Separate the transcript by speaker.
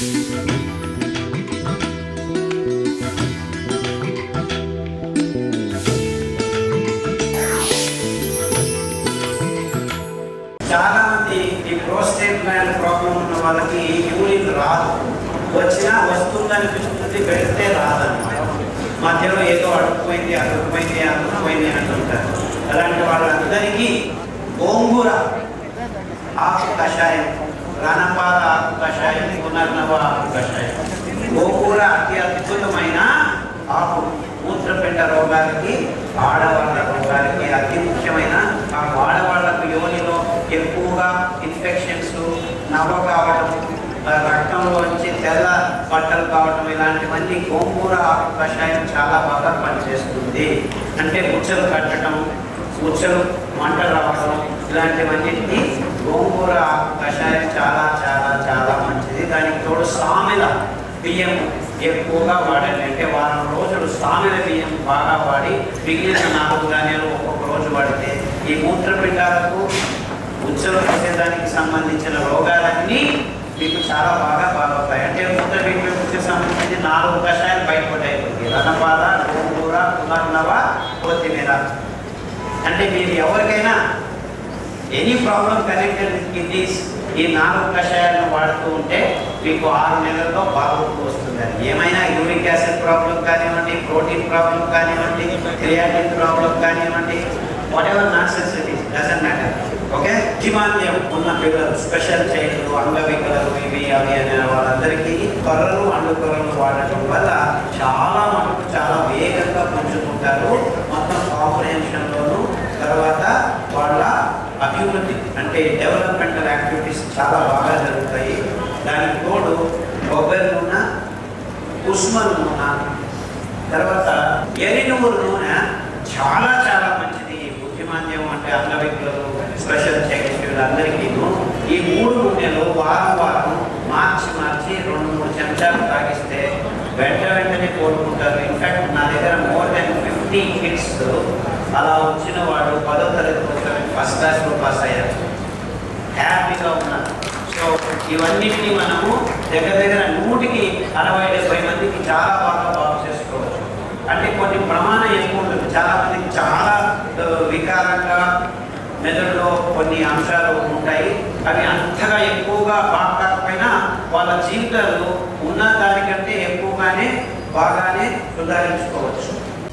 Speaker 1: చాలా మంది ఈ ప్రోస్టేట్ గ్లాండ్ ప్రాబ్లం ఉన్న వాళ్ళకి యూరిన్ రాదు. వచ్చినా వస్తుంది అనిపిస్తుంది పెడితే రాదన్నమాట. మధ్యలో ఏదో అడుక్కుపోయింది అడుక్కుపోయింది అడుక్కుపోయింది అంటుంటారు. అలాంటి వాళ్ళందరికీ గోంగూర ఆకు కషాయం. ప్రాణపాద ఆకుకషాయం పునర్నవ ఆకు కషాయం అతి అద్భుతమైన ఆకు. మూత్రపిండ రోగాలకి ఆడవాళ్ళ రోగాలకి అతి ముఖ్యమైన ఆ ఆడవాళ్ళకు యోనిలో ఎక్కువగా ఇన్ఫెక్షన్స్ నవ్వ కావడం రక్తంలో వచ్చి తెల్ల బట్టలు కావడం ఇలాంటివన్నీ గోంగూర ఆకు కషాయం చాలా బాగా పనిచేస్తుంది. అంటే ముచ్చలు కట్టడం ముచ్చలు మంట రావడం ఇలాంటివన్నిటినీ గోంగూర ఆకు కషాయం చాలా చాలా చాలా మంచిది. దానికి తోడు సామెల బియ్యం ఎక్కువగా వాడండి. అంటే వారం రోజులు సామెల బియ్యం బాగా వాడి మిగిలిన నాలుగు ధాన్యాలు ఒక్కొక్క రోజు వాడితే ఈ మూత్రపిండాలకు ఉచ్చలు చేసేదానికి సంబంధించిన రోగాలన్నీ మీకు చాలా బాగా బాగుతాయి అంటే మూత్రపిండకు సంబంధించి నాలుగు కషాయాలు బయటపడ్డాయి. రనపాల గోంగూర పునర్నవ కొత్తిమీర. అంటే మీరు ఎవరికైనా any problem connected with kidneys ఈ నాలుగు కషాయాలను వాడుతూ ఉంటే మీకు ఆరు నెలల్లో బాగుంటూ వస్తుంది ఏమైనా యూరిక్ యాసిడ్ ప్రాబ్లం కానివ్వండి ప్రోటీన్ ప్రాబ్లం కానివ్వండి క్రియాటిన్ ప్రాబ్లం కానివ్వండి whatever nonsense it is doesn't matter okay? జీవాన్యం ఉన్న పిల్లలు స్పెషల్ చైల్డ్లు అంగవికలలు ఇవి అవి అనే వాళ్ళందరికీ కొర్రలు అండుకొరలు వాడటం వల్ల చాలా మటుకు చాలా వేగంగా పుంజుకుంటారు మొత్తం కాంప్రహెన్షన్లోను తర్వాత వాళ్ళ అభివృద్ధి అంటే డెవలప్మెంటల్ యాక్టివిటీస్ చాలా బాగా జరుగుతాయి. దానికి తోడు కొబ్బరి నూనె ఉష్మ నూనె తర్వాత ఎరినూరు నూనె చాలా చాలా మంచిది. బుద్ధిమాంద్యం అంటే అంగవికులు స్పెషల్ చైల్డ్ అందరికీ ఈ మూడు నూనెలు వారం వారం మార్చి మార్చి రెండు మూడు చెంచాలు తాగిస్తే వెంట వెంటనే కోరుకుంటారు ఇన్ఫ్యాక్ట్ నా దగ్గర మోర్ దెన్ ఫిఫ్టీ కిట్స్ అలా వచ్చిన వాడు పదో తరగతి వచ్చారు ఫస్ట్ క్లాస్లో పాస్ అయ్యారు హ్యాపీగా ఉన్నారు సో ఇవన్నిటిని మనము దగ్గర దగ్గర నూటికి అరవై డెబ్బై మందికి చాలా బాగా బాగు చేసుకోవచ్చు. అంటే కొన్ని ప్రమాణం ఎక్కువ ఉంటుంది. చాలా మందికి చాలా వికారంగా మెదడులో కొన్ని అంశాలు ఉంటాయి. అవి అంతగా ఎక్కువగా బాగా కాకపోయినా వాళ్ళ జీవితాలు ఉన్న దానికంటే ఎక్కువగానే బాగానే సుధారించుకోవచ్చు.